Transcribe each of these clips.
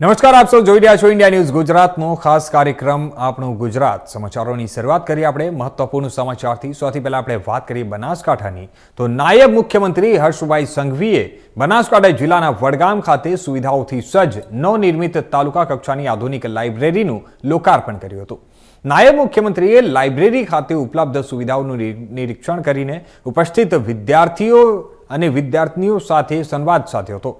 નમસ્કાર, આપ સૌ જોઈ રહ્યા છો ઇન્ડિયા ન્યૂઝ ગુજરાતનો ખાસ કાર્યક્રમ આપણું ગુજરાત. સમાચારોની શરૂઆત કરીએ આપણે મહત્વપૂર્ણ સમાચારથી. સૌથી પહેલા આપણે વાત કરીએ બનાસકાંઠાની. તો નાયબ મુખ્યમંત્રી હર્ષભાઈ સંઘવીએ બનાસકાંઠા જિલ્લાના વડગામ ખાતે સુવિધાઓથી સજ્જ નવનિર્મિત તાલુકા કક્ષાની આધુનિક લાઇબ્રેરીનું લોકાર્પણ કર્યું હતું. નાયબ મુખ્યમંત્રીએ લાઇબ્રેરી ખાતે ઉપલબ્ધ સુવિધાઓનું નિરીક્ષણ કરીને ઉપસ્થિત વિદ્યાર્થીઓ અને વિદ્યાર્થીઓ સાથે સંવાદ સાધ્યો હતો.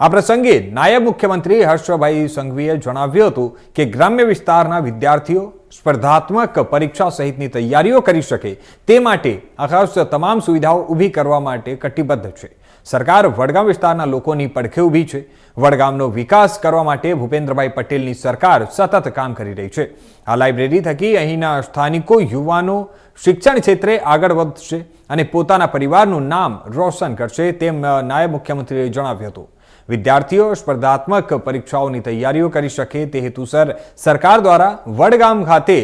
આ પ્રસંગે નાયબ મુખ્યમંત્રી હર્ષભાઈ સંઘવીએ જણાવ્યું હતું કે ગ્રામ્ય વિસ્તારના વિદ્યાર્થીઓ સ્પર્ધાત્મક પરીક્ષા સહિતની તૈયારીઓ કરી શકે તે માટે આ ખાસ તમામ સુવિધાઓ ઊભી કરવા માટે કટિબદ્ધ છે. સરકાર વડગામ વિસ્તારના લોકોની પડખે ઊભી છે. વડગામનો વિકાસ કરવા માટે ભૂપેન્દ્રભાઈ પટેલની સરકાર સતત કામ કરી રહી છે. આ લાઇબ્રેરી થકી અહીંના સ્થાનિકો, યુવાનો, શિક્ષણ ક્ષેત્રે આગળ વધશે અને પોતાના પરિવારનું નામ રોશન કરશે તેમ નાયબ મુખ્યમંત્રીએ જણાવ્યું હતું. વિદ્યાર્થીઓ સ્પર્ધાત્મક પરીક્ષાઓની તૈયારીઓ કરી શકે તે હેતુસર સરકાર દ્વારા વડગામ ખાતે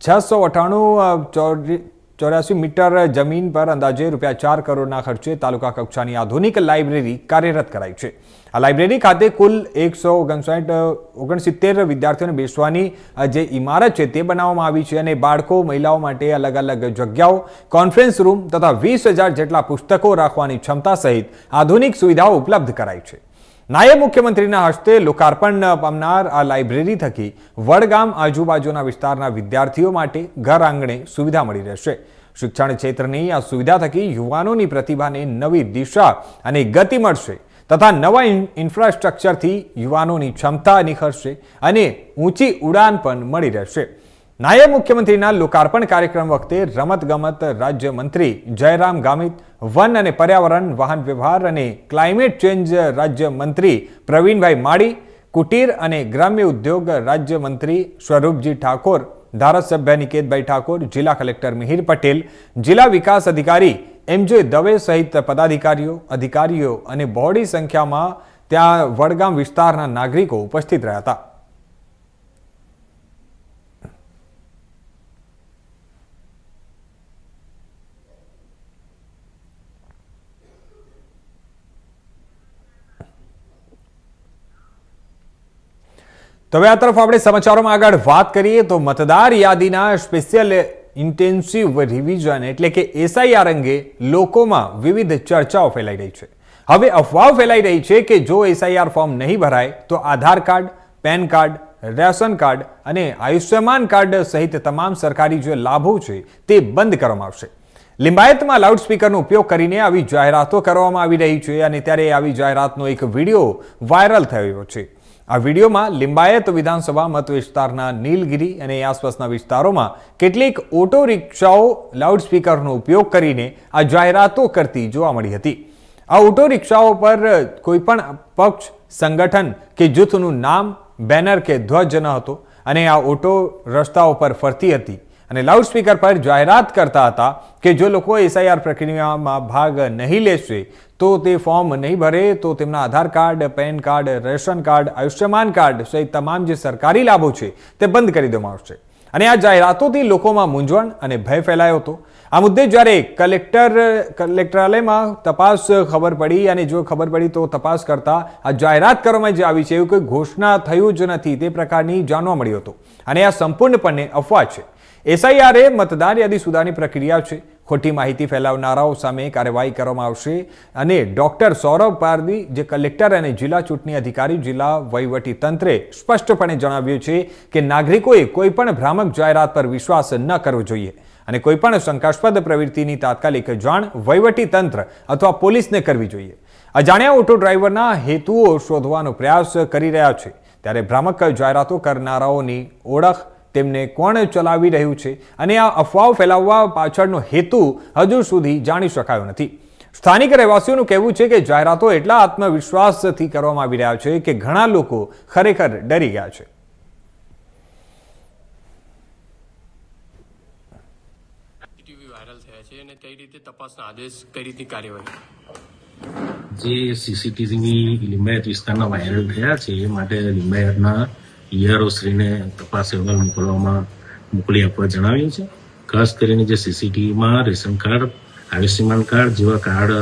છસો અઠ્ઠાણું ચોર્યાસી મીટર જમીન પર અંદાજે રૂપિયા ચાર કરોડના ખર્ચે તાલુકા કક્ષાની આધુનિક લાઇબ્રેરી કાર્યરત કરાઈ છે. આ લાઇબ્રેરી ખાતે કુલ એકસો ઓગણસાઠ, ઓગણસિત્તેર વિદ્યાર્થીઓને બેસવાની જે ઇમારત છે તે બનાવવામાં આવી છે અને બાળકો, મહિલાઓ માટે અલગ અલગ જગ્યાઓ, કોન્ફરન્સ રૂમ તથા વીસ હજાર જેટલા પુસ્તકો રાખવાની ક્ષમતા સહિત આધુનિક સુવિધાઓ ઉપલબ્ધ કરાઈ છે. નાયબ મુખ્યમંત્રીના હસ્તે લોકાર્પણ પામનાર આ લાઇબ્રેરી થકી વડગામ આજુબાજુના વિસ્તારના વિદ્યાર્થીઓ માટે ઘર આંગણે સુવિધા મળી રહેશે. શિક્ષણ ક્ષેત્રની આ સુવિધા થકી યુવાનોની પ્રતિભાને નવી દિશા અને ગતિ મળશે તથા નવા ઇન્ફ્રાસ્ટ્રક્ચરથી યુવાનોની ક્ષમતા નિખરશે અને ઊંચી ઉડાન પણ મળી રહેશે. નાયબ મુખ્યમંત્રીના લોકાર્પણ કાર્યક્રમ વખતે રમતગમત રાજ્યમંત્રી જયરામ ગામિત, વન અને પર્યાવરણ, વાહન વ્યવહાર અને ક્લાઇમેટ ચેન્જ રાજ્યમંત્રી પ્રવીણભાઈ માળી, કુટીર અને ગ્રામ્ય ઉદ્યોગ રાજ્યમંત્રી સ્વરૂપજી ઠાકોર, ધારાસભ્ય નિકેતભાઈ ઠાકોર, જિલ્લા કલેક્ટર મિહિર પટેલ, જિલ્લા વિકાસ અધિકારી એમજે દવે સહિત પદાધિકારીઓ, અધિકારીઓ અને બહોળી સંખ્યામાં ત્યાં વડગામ વિસ્તારના નાગરિકો ઉપસ્થિત રહ્યા હતા. હવે આ તરફ આપણે સમાચારોમાં આગળ વાત કરીએ તો મતદાર યાદીના સ્પેશિયલ ઇન્ટેન્સિવ રિવિઝન એટલે કે એસઆઈઆર અંગે લોકોમાં વિવિધ ચર્ચાઓ ફેલાઈ રહી છે. હવે અફવાઓ ફેલાઈ રહી છે કે જો એસઆઈઆર ફોર્મ નહીં ભરાય, તો Aadhaar card, pan card, ration card અને આયુષ્યમાન કાર્ડ સહિત તમામ સરકારી જે લાભો છે તે બંધ કરવામાં આવશે. લિંબાયતમાં લાઉડસ્પીકરનો ઉપયોગ કરીને આવી જાહેરાતો કરવામાં આવી રહી છે અને ત્યારે આવી જાહેરાતનો એક વીડિયો વાયરલ થયો છે. આ વિડીયોમાં લિંબાયત વિધાનસભા મત વિસ્તારના નીલગિરી અને આસપાસના વિસ્તારોમાં કેટલીક ઓટો રિક્ષાઓ લાઉડસ્પીકરનો ઉપયોગ કરીને આ જાહેરાતો કરતી જોવા મળી હતી. આ ઓટો રિક્ષાઓ પર કોઈપણ પક્ષ, સંગઠન કે જૂથનું નામ, બેનર કે ધ્વજ ન હતો અને આ ઓટો રસ્તાઓ પર ફરતી હતી. અને લાઉડસ્પીકર પર જાહેરાત કરતા હતા કે જો લોકો એસઆઈઆર પ્રક્રિયામાં ભાગ નહીં લેશે, તો તે ફોર્મ નહીં ભરે, તો તેમના Aadhaar card pan card, ration card, Ayushman card સહિત તમામ જે સરકારી લાભો છે, તે બંધ કરી દેવામાં આવશે. અને આ જાહેરાતોથી લોકોમાં મૂંઝવણ અને ભય ફેલાયો હતો. આ મુદ્દે જ્યારે કલેક્ટર, કલેક્ટરાલયમાં તપાસ ખબર પડી અને જો ખબર પડી તો તપાસ કરતા આ જાહેરાત કરવામાં જે આવી છે, એવું કોઈ ઘોષણા થયું જ નથી, તે પ્રકારની જાણવા મળ્યું હતું. અને આ સંપૂર્ણપણે અફવા છે. એસઆઈઆર એ મતદાર યાદી સુધારની પ્રક્રિયા છે. ખોટી માહિતી ફેલાવનારાઓ સામે કાર્યવાહી કરવામાં આવશે અને ડોક્ટર સૌરભ પારદી, જે કલેક્ટર અને જિલ્લા ચૂંટણી અધિકારી, જિલ્લા વહીવટી તંત્રે સ્પષ્ટપણે જણાવ્યું છે કે નાગરિકોએ કોઈપણ ભ્રામક જાહેરાત પર વિશ્વાસ ન કરવો જોઈએ અને કોઈપણ શંકાસ્પદ પ્રવૃત્તિની તાત્કાલિક જાણ વહીવટી તંત્ર અથવા પોલીસને કરવી જોઈએ. અજાણ્યા ઓટો ડ્રાઈવરના હેતુઓ શોધવાનો પ્રયાસ કરી રહ્યા છે. ત્યારે ભ્રામક જાહેરાતો કરનારાઓની ઓળખ તેમને કોણ ચલાવી રહ્યું છે અને આ અફવાઓ ફેલાવવા પાછળનો હેતુ હજુ સુધી જાણી શકાયો નથી. સ્થાનિક રહેવાસીઓનું કહેવું છે કે જાહેરાતો એટલા આત્મવિશ્વાસથી કરવામાં આવી રહ્યા છે કે ઘણા લોકો ખરેખર ડરી ગયા છે. વાયરલ થયા છે અને કઈ રીતે તપાસના આદેશ કઈ રીતની કાર્યવાહી? જે સીસીટીવી લિંબાયત વિસ્તારના વાયરલ થયા છે એ માટે લિંબાયતના ઈઆરઓ શ્રીને તપાસ અહેવાલ મોકલવામાં મોકલી આપવા જણાવ્યું છે. ખાસ કરીને જે સીસીટીવીમાં રેશન કાર્ડ, આયુષ્યમાન કાર્ડ જેવા કાર્ડ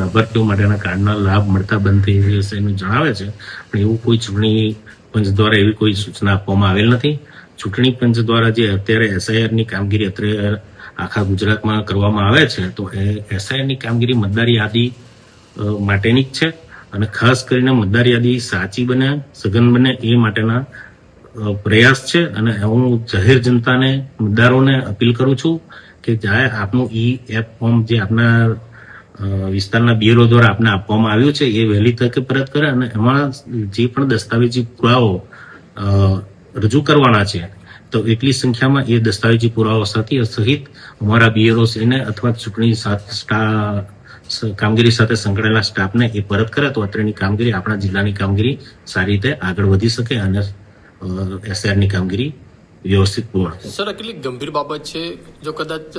લાભાર્થીઓ માટેના કાર્ડના લાભ મળતા બંધ થઈ જશે એનું જણાવે છે. પણ એવું કોઈ ચૂંટણી પંચ દ્વારા એવી કોઈ સૂચના આપવામાં આવેલ નથી. ચૂંટણી પંચ દ્વારા જે અત્યારે એસઆઈઆરની કામગીરી અત્યારે આખા ગુજરાતમાં કરવામાં આવે છે, તો એ એસઆઈઆરની કામગીરી મતદાર યાદી માટેની જ છે. અને ખાસ કરીને મતદાર યાદી સાચી બને, સઘન બને એ માટેના પ્રયાસ છે અને હું જાહેર જનતાને મતદારોને અપીલ કરું છું કે જ્યારે આપનું ઈ એપ ફોર્મ જે આપના વિસ્તારના બીએલઓ દ્વારા આપને આપવામાં આવ્યું છે, એ વહેલી તકે પરત કરે અને એમાં જે પણ દસ્તાવેજી પુરાવો રજૂ કરવાના છે, તો એટલી સંખ્યામાં એ દસ્તાવેજી પુરાવા સાથે સહિત અમારા બીએલઓ શ્રીને અથવા ચૂંટણી કામગીરી સાથે સંકળાયેલા સ્ટાફને એ પરત કરે તો અત્રેની કામગીરી આપણા જિલ્લાની કામગીરી સારી રીતે આગળ વધી શકે અને એસઆરની કામગીરી વ્યવસ્થિત પૂર્ણ સર આ કેટલી ગંભીર બાબત છે જો કદાચ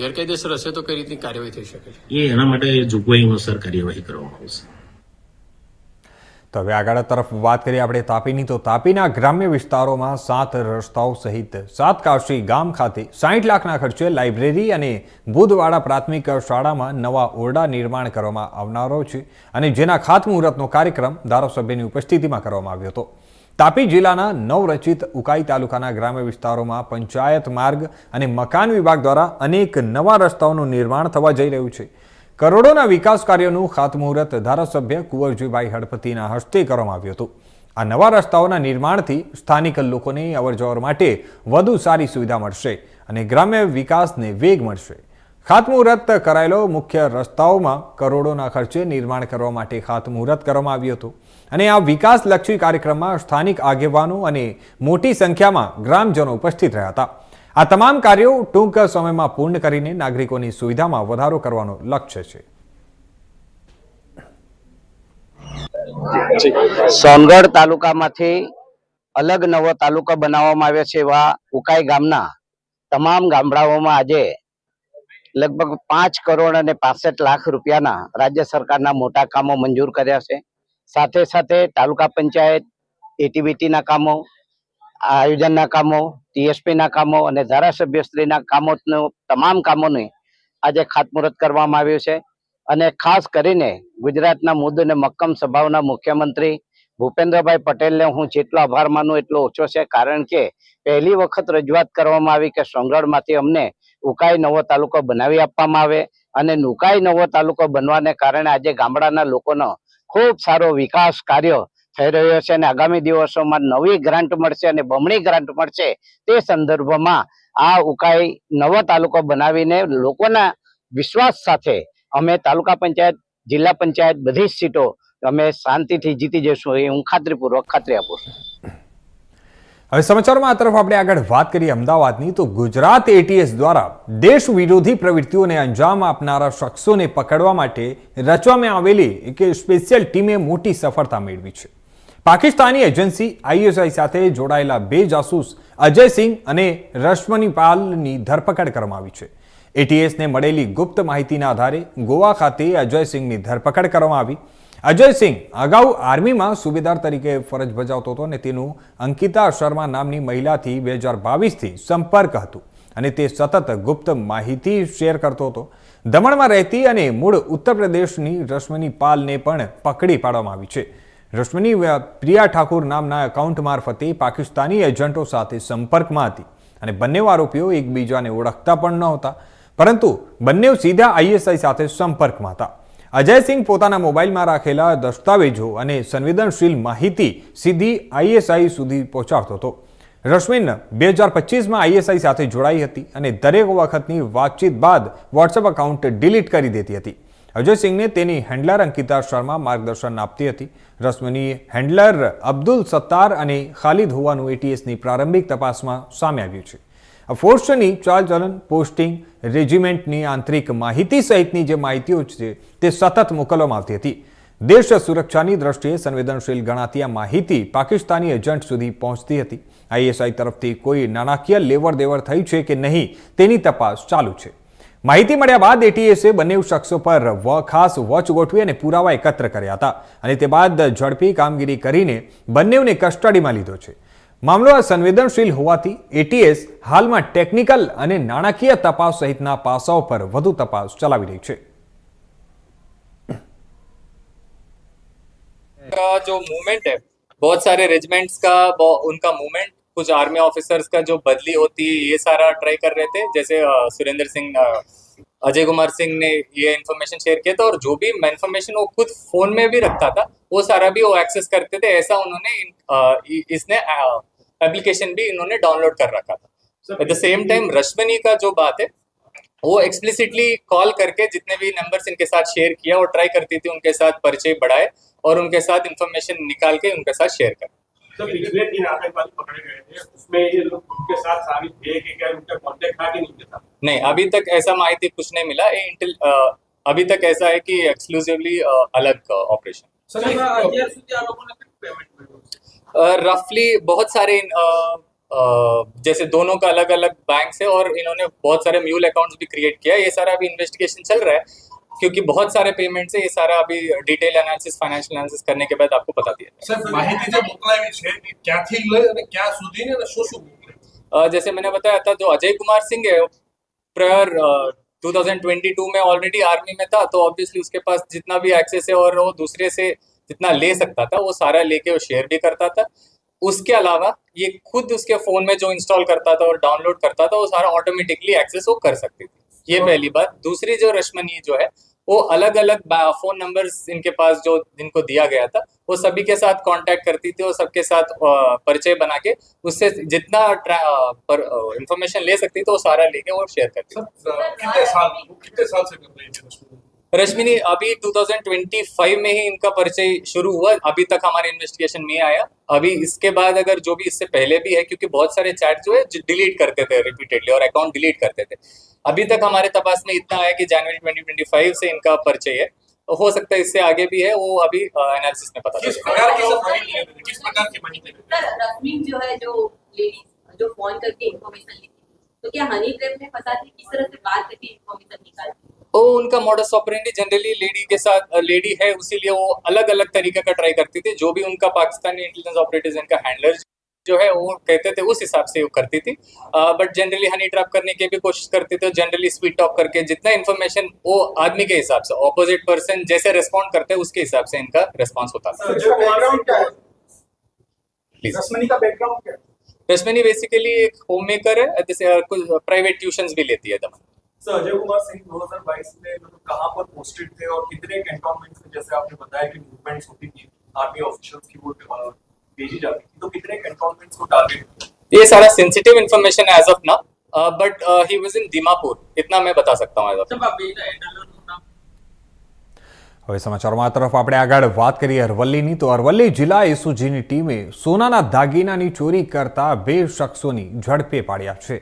ગેરકાયદેસર હશે તો કઈ રીતની કાર્યવાહી થઈ શકે છે એ એના માટે જોગવાઈ અનુસાર કાર્યવાહી કરવામાં આવશે તો હવે આગળ તરફ વાત કરીએ આપણે તાપીની. તો તાપીના ગ્રામ્ય વિસ્તારોમાં સાત રસ્તાઓ સહિત સાત કાશી ગામ ખાતે સાઠ લાખના ખર્ચે લાઇબ્રેરી અને બુધવાડા પ્રાથમિક શાળામાં નવા ઓરડા નિર્માણ કરવામાં આવનારો છે. અને જેના ખાતમુહૂર્તનો કાર્યક્રમ ધારાસભ્યની ઉપસ્થિતિમાં કરવામાં આવ્યો હતો. તાપી જિલ્લાના નવરચિત ઉકાઈ તાલુકાના ગ્રામ્ય વિસ્તારોમાં પંચાયત માર્ગ અને મકાન વિભાગ દ્વારા અનેક નવા રસ્તાઓનું નિર્માણ થવા જઈ રહ્યું છે. કરોડોના વિકાસ કાર્યોનું ખાતમુહૂર્ત ધારાસભ્ય કુંવરજીભાઈ હળપતિના હસ્તે કરવામાં આવ્યું હતું. આ નવા રસ્તાઓના નિર્માણથી સ્થાનિક લોકોને અવરજવર માટે વધુ સારી સુવિધા મળશે અને ગ્રામ્ય વિકાસને વેગ મળશે. ખાતમુહૂર્ત કરાયેલો મુખ્ય રસ્તાઓમાં કરોડોના ખર્ચે નિર્માણ કરવા માટે ખાતમુહૂર્ત કરવામાં આવ્યું હતું. અને આ વિકાસલક્ષી કાર્યક્રમમાં સ્થાનિક આગેવાનો અને મોટી સંખ્યામાં ગ્રામજનો ઉપસ્થિત રહ્યા હતા. આ તમામ કાર્યો ટૂંક સમયમાં પૂર્ણ કરીને નાગરિકોની સુવિધામાં વધારો કરવાનો લક્ષ્ય છે. સોનગઢ તાલુકામાંથી અલગ નવો તાલુકો બનાવવામાં આવ્યો છે એવા ઉકાઈ ગામના તમામ ગામડાઓમાં આજે લગભગ પાંચ કરોડ અને પાસઠ લાખ રૂપિયાના રાજ્ય સરકારના મોટા કામો મંજૂર કર્યા છે. સાથે સાથે તાલુકા પંચાયત એટીબીટીના કામો, આયોજનના કામો ટીએસપીના કામો અને ધારાસભ્યશ્રીના કામોનો તમામ કામોને આજે ખાતમુહૂર્ત કરવામાં આવ્યું છે. અને ખાસ કરીને ગુજરાતના મુદ્દ અને મક્કમ સ્વભાવના મુખ્યમંત્રી ભૂપેન્દ્રભાઈ પટેલને હું જેટલો આભાર માનું એટલો ઓછો છે, કારણ કે પહેલી વખત રજૂઆત કરવામાં આવી કે સોંગઢમાંથી અમને ઉકાઈ નવો તાલુકો બનાવી આપવામાં આવે અને નુકાઈ નવો તાલુકો બનવાને કારણે આજે ગામડાના લોકોનો ખૂબ સારો વિકાસ કાર્ય થઈ રહ્યો છે અને આગામી દિવસોમાં નવી ગ્રાન્ટ મળશે અને બમણી ગ્રાન્ટ મળશે તે સંદર્ભમાં આ ઉકાઈ નવો તાલુકો બનાવીને લોકોના વિશ્વાસ સાથે અમે તાલુકા પંચાયત, જિલ્લા પંચાયત બધી જ સીટો અમે શાંતિથી જીતી જઈશું. એ હું ખાતરીપૂર્વક ખાતરી આપું છું. હવે સમાચારમાં આ તરફ આપણે આગળ વાત કરીએ અમદાવાદની, તો ગુજરાત એટીએસ દ્વારા દેશ વિરોધી પ્રવૃત્તિઓને અંજામ આપનારા શખ્સોને પકડવા માટે રચવામાં આવેલી એક સ્પેશિયલ ટીમે મોટી સફળતા મેળવી છે. પાકિસ્તાની એજન્સી આઈએસઆઈ સાથે જોડાયેલા બે જાસૂસ અજયસિંહ અને રશ્મની પાલની ધરપકડ કરવામાં આવી છે. એટીએસને મળેલી ગુપ્ત માહિતીના આધારે ગોવા ખાતે અજયસિંહની ધરપકડ કરવામાં આવી. અજયસિંહ અગાઉ આર્મીમાં સુબેદાર તરીકે ફરજ બજાવતો હતો અને તેનું અંકિતા શર્મા નામની મહિલાથી બે હજાર બાવીસથી સંપર્ક હતું અને તે સતત ગુપ્ત માહિતી શેર કરતો હતો. દમણમાં રહેતી અને મૂળ ઉત્તર પ્રદેશની રશ્મિની પાલને પણ પકડી પાડવામાં આવી છે. રશ્મિની પ્રિયા ઠાકુર નામના એકાઉન્ટ મારફતે પાકિસ્તાની એજન્ટો સાથે સંપર્કમાં હતી અને બંને આરોપીઓ એકબીજાને ઓળખતા પણ નહોતા. પરંતુ બંને સીધા આઈએસઆઈ સાથે સંપર્કમાં હતા. અજયસિંહ પોતાના મોબાઈલમાં રાખેલા દસ્તાવેજો અને સંવેદનશીલ માહિતી સીધી આઈએસઆઈ સુધી પહોંચાડતો હતો. રશ્મિન બે હજાર પચીસમાં આઈએસઆઈ સાથે જોડાઈ હતી અને દરેક વખતની વાતચીત બાદ વોટ્સએપ એકાઉન્ટ ડિલીટ કરી દેતી હતી. અજયસિંહને તેની હેન્ડલર અંકિતા શર્મા માર્ગદર્શન આપતી હતી. રશ્મિની હેન્ડલર અબ્દુલ સત્તાર અને ખાલિદ હોવાનું એટીએસની પ્રારંભિક તપાસમાં સામે આવ્યું છે. ફોર્સની ચાલચલન પોસ્ટિંગ રેજિમેન્ટની આંતરિક માહિતી સહિતની જે માહિતીઓ છે તે સતત મોકલવામાં આવતી હતી. દેશ સુરક્ષાની દ્રષ્ટિએ સંવેદનશીલ ગણાતી આ માહિતી પાકિસ્તાની એજન્ટ સુધી પહોંચતી હતી. આઈએસઆઈ તરફથી કોઈ નાણાકીય લેવડ દેવડ થઈ છે કે નહીં તેની તપાસ ચાલુ છે. માહિતી મળ્યા બાદ એટીએસે બંને શખ્સો પર ખાસ વોચ ગોઠવી અને પુરાવા એકત્ર કર્યા હતા અને તે બાદ ઝડપી કામગીરી કરીને બંનેને કસ્ટડીમાં લીધો છે. મામલો આ સંવેદનશીલ હોવાથી એટીએસ હાલમાં ટેકનિકલ અને નાણાકીય તપાસ સહિતના પાસાઓ પર વધુ તપાસ ચલાવી રહી છે का जो मूवमेंट है बहुत सारे रेजिमेंट्स का बहु- उनका मूवमेंट कुछ आर्मी ऑफिसर्स का जो बदली होती है ये सारा ट्राई कर रहे थे जैसे अ, सुरेंद्र सिंह अ, अजय कुमार सिंह ने ये इन्फॉर्मेशन शेयर किया था और जो भी इन्फॉर्मेशन वो खुद फोन में भी रखता था वो सारा भी वो एक्सेस करते थे ऐसा उन्होंने इन- अ, इ- इसने एप्लीकेशन भी इन्होंने डाउनलोड कर रखा था। At the same time Rashmani का जो बात है वो एक्सप्लिसिटली कॉल करके जितने भी नंबर्स इनके साथ शेयर किया और ट्राई करती थी उनके साथ परिचय बढ़ाए और उनके साथ इन्फॉर्मेशन निकाल के उनके साथ शेयर करें। गए थे नहीं अभी तक ऐसा माहिती कुछ नहीं मिला। इंटेल अभी तक ऐसा है कि एक्सक्लूसिवली अलग ऑपरेशन सर लोगों ने पेमेंट रफली बहुत सारे इन, जैसे दोनों का अलग अलग बैंक है और इन्होंने बहुत सारे म्यूल अकाउंट्स भी क्रिएट किया ये सारा अभी इन्वेस्टिगेशन चल रहा है क्योंकि बहुत सारे पेमेंट है ये सारा अभी डिटेल एनालिसिस फाइनेंशियल एनालिसिस करने के बाद आपको बता दिया जैसे मैंने बताया था जो अजय कुमार सिंह है प्रायर 2022 में ऑलरेडी आर्मी में था तो ऑब्वियसली उसके पास जितना भी एक्सेस है और वो दूसरे से जितना ले सकता था वो सारा लेके वो शेयर भी करता था। उसके अलावा ये खुद उसके फ़ोन में जो इंस्टॉल करता था और डाउनलोड करता था वो सारा ऑटोमेटिकली एक्सेस वो कर सकती थी। ये पहली बात। दूसरी जो रश्मनी जो है वो अलग अलग फ़ोन नंबर्स इनके पास जो जिनको दिया गया था वो सभी के साथ कांटेक्ट करती थी और सबके साथ परिचय बना के उससे जितना इंफॉर्मेशन ले सकती थी वो सारा लेके वो शेयर करती थी। कितने साल कितने साल से कर रही थी रश्मिनी अभी 2025 में ही इनका परिचय शुरू हुआ अभी तक हमारे इन्वेस्टिगेशन में आया। अभी इसके बाद अगर जो भी इससे पहले भी है क्योंकि बहुत सारे चैट जो है डिलीट करते थे रिपीटेडली और अकाउंट डिलीट करते थे। अभी तक हमारे तपास में इतना आया कि जनवरी 2025 से इनका परिचय है। हो सकता है इससे आगे भी है वो अभी एनालिसिस में पता किस चलेगा। प्रकार की थे किस प्रकार की माहिती थे जो है जो लेडीज़ जो फ़ोन करके इन्फॉर्मेशन लेती तो क्या हनी ट्रैप में फंसाती किस तरह से बात करके इन्फॉर्मेशन निकालती वो उनका मॉडस ऑपरेंडी जनरली लेडी के साथ लेडी है उसीलिए वो अलग अलग तरीके का ट्राई करती थी। जो भी उनका पाकिस्तानी इंटेलिजेंस ऑपरेटर्स इनका हैंडलर जो है वो कहते थे उस हिसाब से वो करती थी। बट जनरली हनी ट्रैप करने की भी कोशिश करती थी जनरली स्वीट टॉक करके जितना इन्फॉर्मेशन वो आदमी के हिसाब से ऑपोजिट पर्सन जैसे रिस्पॉन्ड करते हैं उसके हिसाब से इनका रेस्पॉन्स होता था। रश्मिनी बेसिकली एक होम मेकर है प्राइवेट ट्यूशन भी लेती है दमन। सर अजय कुमार सिंह 2022 में मतलब कहाँ पर पोस्टेड थे और कितने कैंटोनमेंट में जैसे आपने बताया कि मूवमेंट्स होती थी आर्मी ऑफिशियल्स की वो अ, भेजी जाती थी तो कितने कैंटोनमेंट्स को टारगेट ये सारा सेंसिटिव इन्फॉर्मेशन है as of now but he was in Dimapur इतना मैं बता सकता हूँ एज ऑफ હવે સમાચારોમાં આ તરફ આપણે આગળ વાત કરીએ અરવલ્લીની તો અરવલ્લી જિલ્લા એસઓજીની ટીમે સોનાના દાગીનાની ચોરી કરતા બે શખ્સોની ઝડપે પાડ્યા છે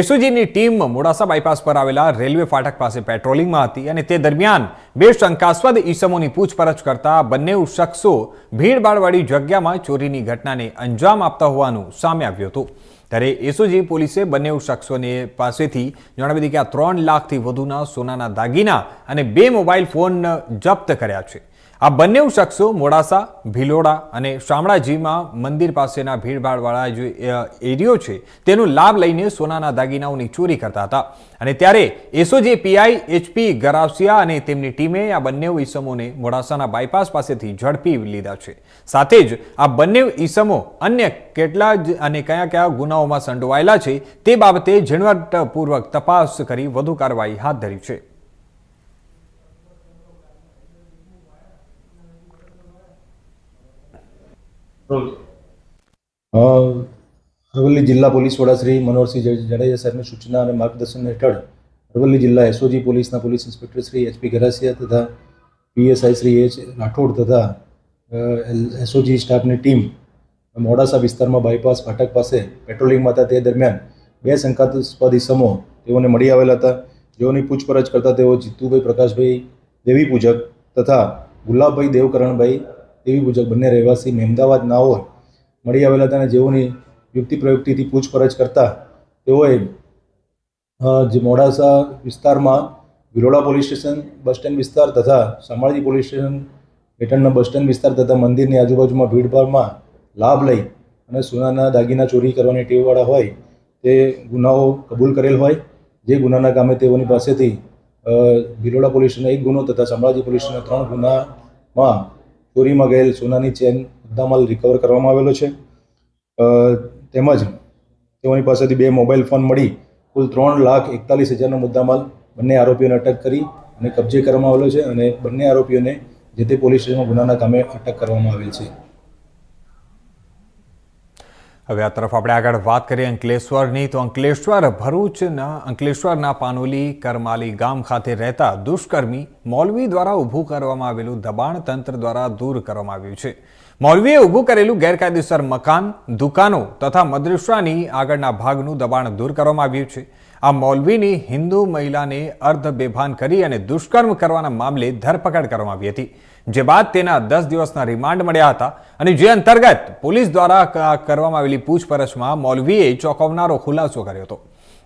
એસઓજીની ટીમ મોડાસા બાયપાસ પર આવેલા રેલવે ફાટક પાસે પેટ્રોલિંગમાં હતી અને તે દરમિયાન બે શંકાસ્પદ ઈસમોની પૂછપરછ કરતા બંને શખ્સો ભીડભાડવાળી જગ્યામાં ચોરીની ઘટનાને અંજામ આપતા હોવાનું સામે આવ્યું હતું. ત્યારે એસઓજી પોલીસે બંને શખ્સોને પાસેથી જણાવી દીધી કે આ ત્રણ લાખથી વધુના સોનાના દાગીના અને બે મોબાઈલ ફોન જપ્ત કર્યા છે. આ બંને શખ્સો મોડાસા, ભિલોડા અને શામળાજીમાં મંદિર પાસેના ભીડભાડવાળા જે એરિયો છે, તેનો લાભ લઈને સોનાના દાગીનાઓની ચોરી કરતા હતા. અને ત્યારે એસઓજી, પીઆઈ, એચપી, ગરાસિયા અને તેમની ટીમે આ બંને ઈસમોને મોડાસાના બાયપાસ પાસેથી ઝડપી લીધા છે. સાથે જ આ બંને ઈસમો અન્ય કેટલા જ અને કયા કયા ગુનાઓમાં સંડોવાયેલા છે તે બાબતે ઝીણવટપૂર્વક તપાસ કરી વધુ કાર્યવાહી હાથ ધરી છે. અરવલ્લી જિલ્લા પોલીસ વડા શ્રી મનોહરસિંહ જાડેજા સાહેબની સૂચના અને માર્ગદર્શન હેઠળ અરવલ્લી જિલ્લા એસઓજી પોલીસના police inspector Shri HP Garasia તથા પીએસઆઈ શ્રી એચ રાઠોડ તથા એસઓજી સ્ટાફની ટીમ મોડાસા વિસ્તારમાં બાયપાસ ફાટક પાસે પેટ્રોલિંગમાં હતા તે દરમિયાન બે શંકાસ્પદ ઇસમો તેઓને મળી આવેલા હતા. જેઓની પૂછપરછ કરતા તેઓ જીતુભાઈ પ્રકાશભાઈ દેવી પૂજક તથા ગુલાબભાઈ દેવકરણભાઈ દેવી મુજબ બંને રહેવાસી મહેમદાવાદ હોય, મળી આવેલા હતા જેઓની યુક્તિ પ્રયુક્તિથી પૂછપરછ કરતા તેઓએ જે મોડાસા વિસ્તારમાં Viroda police station, bus stand વિસ્તાર તથા શામળાજી પોલીસ સ્ટેશન હેઠળના બસ સ્ટેન્ડ વિસ્તાર તથા મંદિરની આજુબાજુમાં ભીડભાડમાં લાભ લઈ અને સોનાના દાગીના ચોરી કરવાની ટેવવાળા હોય, તે ગુનાઓ કબૂલ કરેલ હોય. જે ગુનાના કામે તેઓની પાસેથી ભિલોડા પોલીસ એક ગુનો તથા શામળાજી પોલીસ ત્રણ ગુનામાં ચોરીમાં ગયેલ સોનાની ચેન મુદ્દામાલ રિકવર કરવામાં આવેલો છે. તેમજ તેઓની પાસેથી બે મોબાઈલ ફોન મળી કુલ ત્રણ લાખ એકતાલીસ હજારનો મુદ્દામાલ બંને આરોપીઓને અટક કરી અને કબજે કરવામાં આવેલો છે અને બંને આરોપીઓને જે તે પોલીસ સ્ટેશનમાં ગુનાના કામે અટક કરવામાં આવેલ છે. હવે આ તરફ આપણે આગળ વાત કરીએ અંકલેશ્વરની. તો અંકલેશ્વર, ભરૂચના, અંકલેશ્વરના પાનોલી, કરમાલી ગામ ખાતે રહેતા દુષ્કર્મી મૌલવી દ્વારા ઊભું કરવામાં આવેલું દબાણ તંત્ર દ્વારા દૂર કરવામાં આવ્યું છે. મૌલવીએ ઊભું કરેલું ગેરકાયદેસર મકાન, દુકાનો તથા મદ્રસાની આગળના ભાગનું દબાણ દૂર કરવામાં આવ્યું છે. આ મૌલવીની હિન્દુ મહિલાને અર્ધ બેભાન કરી અને દુષ્કર્મ કરવાના મામલે ધરપકડ કરવામાં આવી હતી. જે બાદ તેના દસ દિવસના રિમાન્ડ મળ્યા હતા અને જે અંતર્ગત પોલીસ દ્વારા કરવામાં આવેલી પૂછપરછમાં મૌલવીએ ચોંકાવનારો ખુલાસો કર્યો હતો.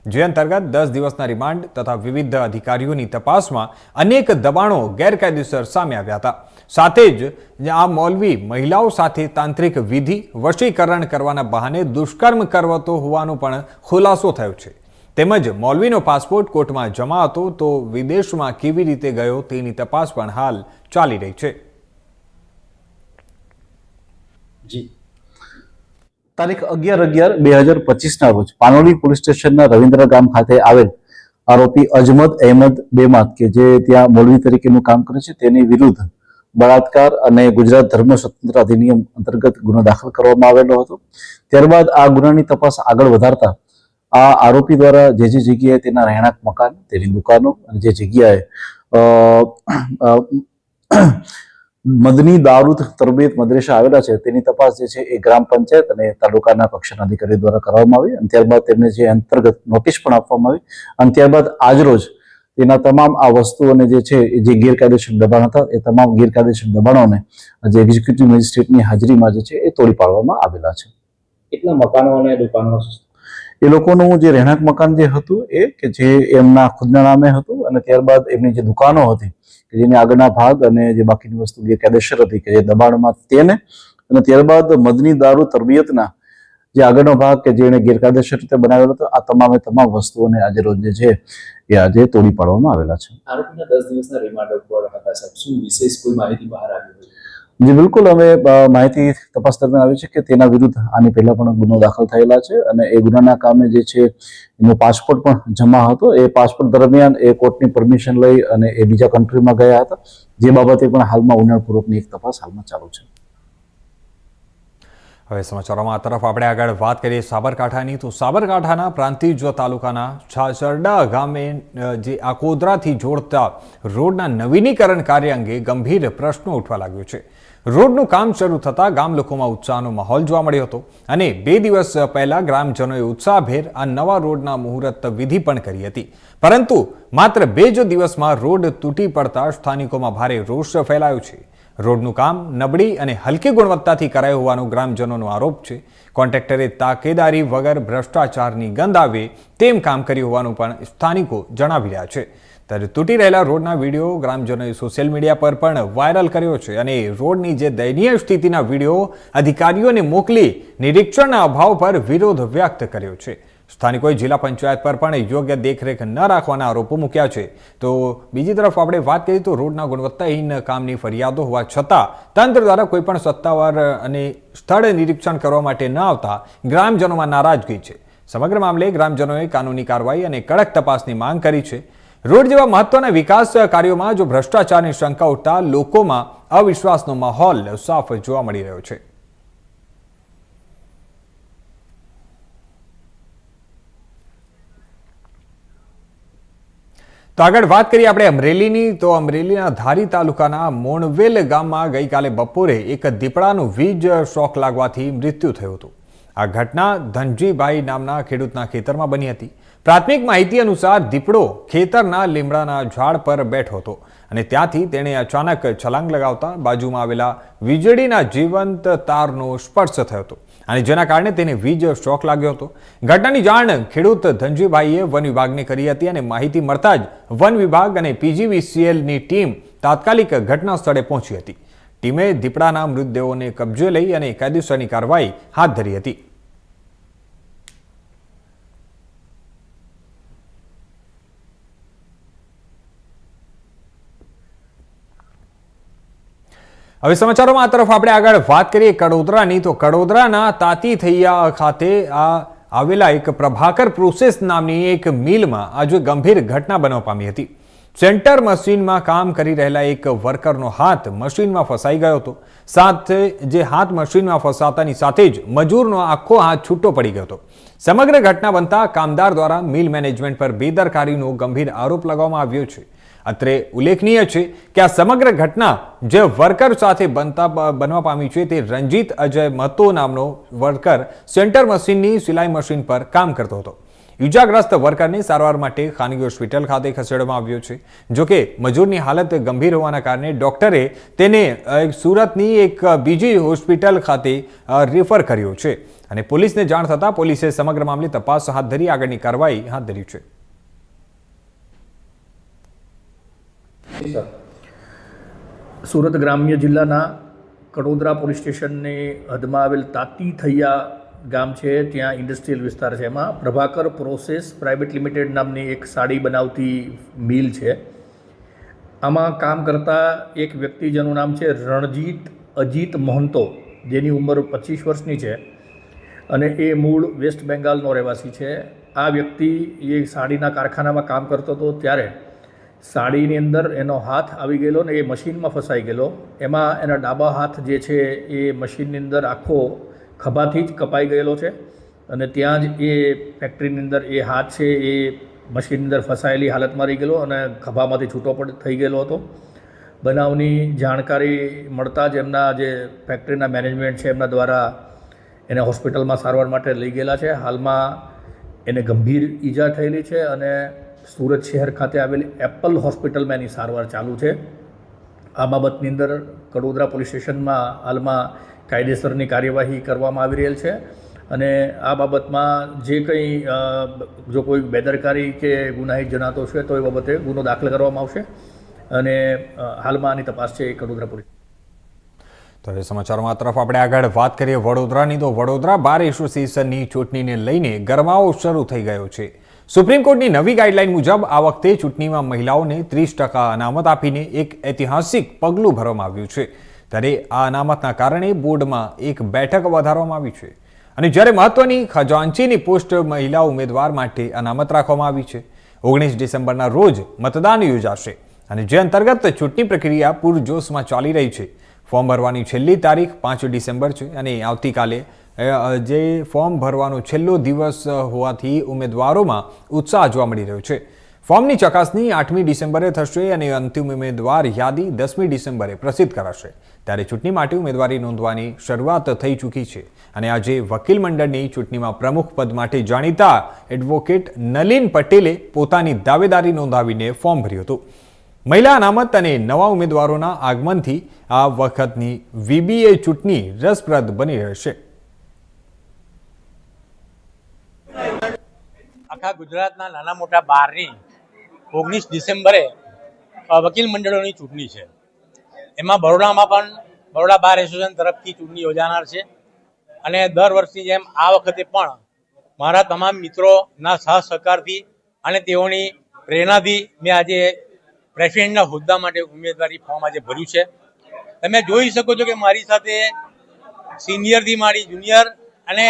જે અંતર્ગત દસ દિવસના રિમાન્ડ તથા વિવિધ અધિકારીઓની તપાસમાં અનેક દબાણો ગેરકાયદેસર સામે આવ્યા હતા. સાથે જ આ મૌલવી મહિલાઓ સાથે તાંત્રિક વિધિ વશીકરણ કરવાના બહાને દુષ્કર્મ કરવતો હોવાનો પણ ખુલાસો થયો છે. તેમજ મૌલવીનો પાસપોર્ટ કોર્ટમાં જમા હતો તો વિદેશમાં કેવી રીતે ગયો તેની તપાસ પણ હાલ ચાલી રહી છે. જી. તારીખ અગિયાર અગિયાર બે હજાર પચીસના રોજ પાનોલી પોલીસ સ્ટેશનના રવિન્દ્ર ગામ ખાતે આવેલ આરોપી અજમદ અહેમદ બેમાત કે જે ત્યાં મોલવી તરીકેનું કામ કરે છે, તેની વિરુદ્ધ બળાત્કાર અને ગુજરાત ધર્મ સ્વતંત્ર અધિનિયમ અંતર્ગત ગુનો દાખલ કરવામાં આવેલો હતો. ત્યારબાદ આ ગુનાની તપાસ આગળ વધારતા આ આરોપી દ્વારા જે જે જગ્યાએ તેના રહેણાંક મકાન, તેની દુકાનો અને જે જગ્યાએ મદની દારૂદ તરબીયત મદ્રેસા આવેલા છે, તેની તપાસ જે છે એ ગ્રામ પંચાયત અને તાલુકાના કક્ષાના અધિકારી દ્વારા કરવામાં આવી અને ત્યારબાદ તેમને જે અંતર્ગત નોટિસ પણ આપવામાં આવી અને ત્યારબાદ આજરોજ તેના તમામ આ વસ્તુઓને જે છે એ જે ગેરકાયદેસર દબાણ હતા, એ તમામ ગેરકાયદેસર દબાણોને જે એક્ઝિક્યુટિવ મેજિસ્ટ્રેટની હાજરીમાં જે છે એ તોડી પાડવામાં આવેલા છે. કેટલા મકાનો અને દુકાનો એ લોકોનું જે રહેણાંક મકાન જે હતું એ કે જે એમના ખુદના નામે હતું અને ત્યારબાદ એમની જે દુકાનો હતી, કે જેની આગળના ભાગ અને જે બાકીની વસ્તુ ગેરકાયદેસર હતી, કે જે દબાણમાં તેને અને ત્યારબાદ મદની દારૂ તરબિયતના જે આગળનો ભાગ કે જેને ગેરકાયદેસર રીતે બનાવેલો હતો, આ તમામે તમામ વસ્તુઓને આજે રોજ જે છે એ આજે તોડી પાડવામાં આવેલા છે. આરોપીના દસ દિવસના રિમાન્ડ ઉપર હતા સાહેબ. શું વિશેષ કોઈ માહિતી બહાર આવી જી, બિલકુલ. અમે માહિતી તપાસ દરમિયાન આવી છે કે તેના વિરુદ્ધ આની પહેલા પણ ગુનો દાખલ થયેલા છે અને એ ગુનાના કામે જે છે એનો પાસપોર્ટ પણ જમા હતો. એ પાસપોર્ટ દરમિયાન એ કોર્ટની પરમિશન લઈ અને એ બીજા કન્ટ્રીમાં ગયા હતા. જે બાબતે પણ હાલમાં ઊંડાણપૂર્વકની એક તપાસ હાલમાં ચાલુ છે. હવે સમાચારોમાં આ તરફ આપણે આગળ વાત કરીએ સાબરકાંઠાની. તો સાબરકાંઠાના પ્રાંતિજ તાલુકાના છાછરડા ગામે જે જે આકોદરાથી જોડતા રોડના નવીનીકરણ કાર્ય અંગે ગંભીર પ્રશ્નો ઉઠવા લાગ્યો છે. રોડનું કામ શરૂ થતાં ગામ લોકોમાં ઉત્સાહનો માહોલ જોવા મળ્યો હતો. અને બે દિવસ પહેલા ગ્રામજનોએ ઉત્સાહભેર આ નવા રોડના મુહૂર્ત વિધિ પણ કરી હતી. પરંતુ માત્ર બે જ દિવસમાં રોડ તૂટી પડતા સ્થાનિકોમાં ભારે રોષ ફેલાયો છે. રોડનું કામ નબળી અને હલકી ગુણવત્તાથી કરાયું હોવાનો ગ્રામજનોનો આરોપ છે. કોન્ટ્રાક્ટરે તાકેદારી વગર ભ્રષ્ટાચારની ગંધ આવે તેમ કામ કર્યું હોવાનું પણ સ્થાનિકો જણાવી રહ્યા છે. ત્યારે તૂટી રહેલા રોડના વીડિયો ગ્રામજનોએ સોશિયલ મીડિયા પર પણ વાયરલ કર્યો છે અને રોડની જે દયનીય સ્થિતિના વીડિયો અધિકારીઓને મોકલી નિરીક્ષણના અભાવ પર વિરોધ વ્યક્ત કર્યો છે. સ્થાનિકોએ જિલ્લા પંચાયત પર પણ યોગ્ય દેખરેખ ન રાખવાના આરોપો મૂક્યા છે. તો બીજી તરફ આપણે વાત કરીએ તો રોડના ગુણવત્તાહીન કામની ફરિયાદો હોવા છતાં તંત્ર દ્વારા કોઈપણ સત્તાવાર અને સ્થળ નિરીક્ષણ કરવા માટે ન આવતા ગ્રામજનોમાં નારાજગી છે. સમગ્ર મામલે ગ્રામજનોએ કાનૂની કાર્યવાહી અને કડક તપાસની માંગ કરી છે. રોડ જેવા મહત્વના વિકાસ કાર્યોમાં જો ભ્રષ્ટાચારની શંકા ઉઠતા લોકોમાં અવિશ્વાસનો માહોલ સાફ જોવા મળી રહ્યો છે. તો આગળ વાત કરીએ આપણે અમરેલીની. તો અમરેલીના ધારી તાલુકાના મોણવેલ ગામમાં ગઈકાલે બપોરે એક દીપડાનું વીજ શોક લાગવાથી મૃત્યુ થયું હતું. આ ઘટના ધનજીભાઈ નામના ખેડૂતના ખેતરમાં બની હતી. પ્રાથમિક માહિતી અનુસાર દીપડો ખેતરના લીમડાના ઝાડ પર બેઠો હતો અને ત્યાંથી તેણે અચાનક છલાંગ લગાવતા બાજુમાં આવેલા વીજળીના જીવંત તારનો સ્પર્શ થયો હતો અને જેના કારણે તેને વીજ શોક લાગ્યો હતો. ઘટનાની જાણ ખેડૂત ધનજીભાઈએ વન વિભાગને કરી હતી અને માહિતી મળતા જ વન વિભાગ અને પીજીવીસીએલની ટીમ તાત્કાલિક ઘટના સ્થળે પહોંચી હતી. ટીમે દીપડાના મૃતદેહોને કબજે લઈ અને કાયદેસરની કાર્યવાહી હાથ ધરી હતી. હવે સમાચારોમાં આ તરફ આપણે આગળ વાત કરીએ કડોદરાની. તો કડોદરાના તાતી થૈયા ખાતે આ આવેલા એક પ્રભાકર પ્રોસેસ નામની એક મિલમાં આજે ગંભીર ઘટના બનવા પામી હતી. સેન્ટર મશીનમાં કામ કરી રહેલા એક વર્કરનો હાથ મશીનમાં ફસાઈ ગયો હતો. સાથે જે હાથ મશીનમાં ફસાતાની સાથે જ મજૂરનો આખો હાથ છૂટો પડી ગયો હતો. સમગ્ર ઘટના બનતા કામદાર દ્વારા મિલ મેનેજમેન્ટ પર બેદરકારીનો ગંભીર આરોપ લગાવવામાં આવ્યો છે. અત્રે ઉલ્લેખનીય છે કે આ સમગ્ર ઘટના જે વર્કર સાથે બનતા બનવા પામી છે તે રંજીત અજય મતો નામનો વર્કર સેન્ટર મશીનની સિલાઈ મશીન પર કામ કરતો હતો. ઇજાગ્રસ્ત વર્કરને સારવાર માટે ખાનગી હોસ્પિટલ ખાતે ખસેડવામાં આવ્યો છે. જોકે મજૂરની હાલત ગંભીર હોવાના કારણે ડોક્ટરે તેને સુરતની એક બીજી હોસ્પિટલ ખાતે રેફર કર્યો છે. અને પોલીસને જાણ થતાં પોલીસે સમગ્ર મામલે તપાસ હાથ ધરી આગળની કાર્યવાહી હાથ ધરી છે. સુરત ગ્રામ્ય જિલ્લાના કડોદરા પોલીસ સ્ટેશનની હદમાં આવેલ તાતી થૈયા ગામ છે. ત્યાં ઇન્ડસ્ટ્રીયલ વિસ્તાર છે. એમાં પ્રભાકર પ્રોસેસ પ્રાઇવેટ લિમિટેડ નામની એક સાડી બનાવતી મિલ છે. આમાં કામ કરતા એક વ્યક્તિ જેનું નામ છે રણજીત અજીત મોહંતો, જેની ઉંમર પચીસ વર્ષની છે અને એ મૂળ વેસ્ટ બેંગાલનો રહેવાસી છે. આ વ્યક્તિ એ સાડીના કારખાનામાં કામ કરતો હતો ત્યારે સાડીની અંદર એનો હાથ આવી ગયેલો ને એ મશીનમાં ફસાઈ ગયેલો. એમાં એના ડાબા હાથ જે છે એ મશીનની અંદર આખો ખભાથી જ કપાઈ ગયેલો છે અને ત્યાં જ એ ફેક્ટરીની અંદર એ હાથ છે એ મશીનની અંદર ફસાયેલી હાલતમાં રહી ગયેલો અને ખભામાંથી છૂટો પણ થઈ ગયેલો હતો. બનાવની જાણકારી મળતા જ એમના જે ફેક્ટરીના મેનેજમેન્ટ છે એમના દ્વારા એને હોસ્પિટલમાં સારવાર માટે લઈ ગયેલા છે. હાલમાં એને ગંભીર ઈજા થયેલી છે અને સુરત શહેર ખાતે આવેલી એપલ હોસ્પિટલમાં એની સારવાર ચાલુ છે. આ બાબતની અંદર કડોદરા પોલીસ સ્ટેશનમાં હાલમાં કાયદેસરની કાર્યવાહી કરવામાં આવી રહેલ છે અને આ બાબતમાં જે કંઈ જો કોઈ બેદરકારી કે ગુનાહિત જણાતો છે તો એ બાબતે ગુનો દાખલ કરવામાં આવશે અને હાલમાં આની તપાસ છે એ કડોદરા પોલીસ. તો હવે સમાચારમાં તરફ આપણે આગળ વાત કરીએ વડોદરાની. તો વડોદરા બાર એસોસિએશનની ચૂંટણીને લઈને ગરમાવો શરૂ થઈ ગયો છે. સુપ્રીમ કોર્ટની નવી ગાઈડલાઈન મુજબ આ વખતે ચૂંટણીમાં મહિલાઓને ત્રીસ ટકા અનામત આપીને એક ઐતિહાસિક પગલું ભરવામાં આવ્યું છે. ત્યારે આ અનામતના કારણે બોર્ડમાં એક બેઠક વધારવામાં આવી છે. અને જ્યારે મહત્વની ખજાનચીની પોસ્ટ મહિલા ઉમેદવાર માટે અનામત રાખવામાં આવી છે. ઓગણીસ ડિસેમ્બરના રોજ મતદાન યોજાશે અને જે અંતર્ગત ચૂંટણી પ્રક્રિયા પૂરજોશમાં ચાલી રહી છે. ફોર્મ ભરવાની છેલ્લી તારીખ પાંચ ડિસેમ્બર છે અને આવતીકાલે જે ફોર્મ ભરવાનો છેલ્લો દિવસ હોવાથી ઉમેદવારોમાં ઉત્સાહ જોવા મળી રહ્યો છે. ફોર્મની ચકાસણી આઠમી ડિસેમ્બરે થશે અને અંતિમ ઉમેદવાર યાદી દસમી ડિસેમ્બરે પ્રસિદ્ધ કરાશે. ત્યારે ચૂંટણી માટે ઉમેદવારી નોંધવાની શરૂઆત થઈ ચૂકી છે અને આજે વકીલ મંડળની ચૂંટણીમાં પ્રમુખ પદ માટે જાણીતા એડવોકેટ નલિન પટેલે પોતાની દાવેદારી નોંધાવીને ફોર્મ ભર્યું હતું. મહિલા અનામત અને નવા ઉમેદવારોના આગમનથી આ વખતની વીબીએ ચૂંટણી રસપ્રદ બની રહેશે. આખા ગુજરાતના નાના મોટા બારની ઓગણીસ ડિસેમ્બરે વકીલ મંડળોની ચૂંટણી છે. એમાં બરોડામાં પણ બરોડા બાર એસોસિએશન તરફથી ચૂંટણી યોજાનાર છે અને દર વર્ષની જેમ આ વખતે પણ મારા તમામ મિત્રોના સહ સહકારથી અને તેઓની પ્રેરણાથી મેં આજે પ્રેસિડેન્ટના હોદ્દા માટે ઉમેદવારી ફોર્મ આજે ભર્યું છે. તમે જોઈ શકો છો કે મારી સાથે સિનિયરથી મારી જુનિયર અને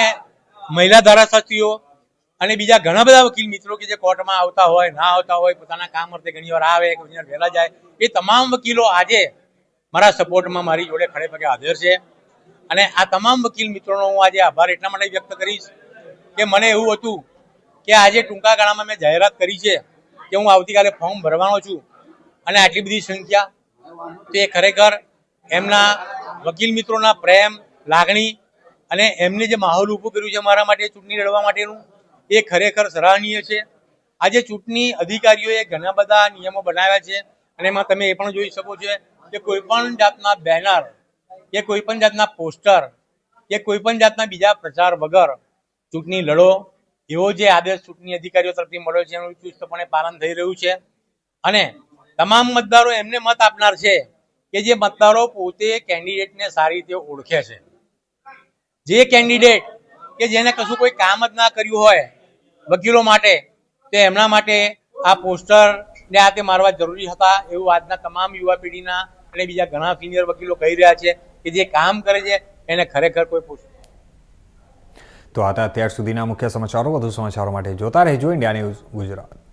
મહિલા ધારાશાસ્ત્રીઓ અને બીજા ઘણા બધા વકીલ મિત્રો કે જે કોર્ટમાં આવતા હોય, ના આવતા હોય, પોતાના કામ અર્થે ઘણી વાર આવે ઘણી વાર વહેલા જાય, એ તમામ વકીલો આજે મારા સપોર્ટમાં મારી જોડે ખડે પગે હાજર છે. અને આ તમામ વકીલ મિત્રોનો હું આજે આભાર એટલા માટે વ્યક્ત કરીશ કે મને એવું હતું કે આજે ટૂંકા ગાળામાં મેં જાહેરાત કરી છે કે હું આવતીકાલે ફોર્મ ભરવાનો છું. અને આટલી બધી સંખ્યા, તે ખરેખર એમના વકીલ મિત્રોના પ્રેમ, લાગણી અને એમને જે માહોલ ઊભું કર્યું છે મારા માટે ચૂંટણી લડવા માટેનું એ ખરેખર સરાહનીય છે. આજે ચૂંટણી અધિકારીઓએ ઘણા બધા નિયમો બનાવ્યા છે અને એમાં તમે એ પણ જોઈ શકો છો કે કોઈ પણ જાતના બેનર કે કોઈ પણ જાતના પોસ્ટર કે કોઈ પણ જાતના બીજા પ્રચાર વગર ચૂંટણી લડો. એવો જે આદેશ ચૂંટણી અધિકારીઓ તરફથી મળ્યો છે એનું ચુસ્તપણે પાલન થઈ રહ્યું છે. અને તમામ મતદારો એમને મત આપનાર છે કે જે મતદારો પોતે કેન્ડિડેટને સારી રીતે ઓળખે છે. જે કેન્ડિડેટ કે જેને કશું કોઈ કામ જ ના કર્યું હોય વકીલો માટે તે એમના માટે આ પોસ્ટર ને આ તે મારવા જરૂરી હતા એવું આજના તમામ યુવા પેઢીના અને બીજા ઘણા સિનિયર વકીલો કહી રહ્યા છે કે જે કામ કરે છે એને ખરેખર કોઈ પૂછે તો આ અત્યાર સુધીના મુખ્ય સમાચારો. વધુ સમાચારો માટે જોતા રહેજો. India News Gujarat.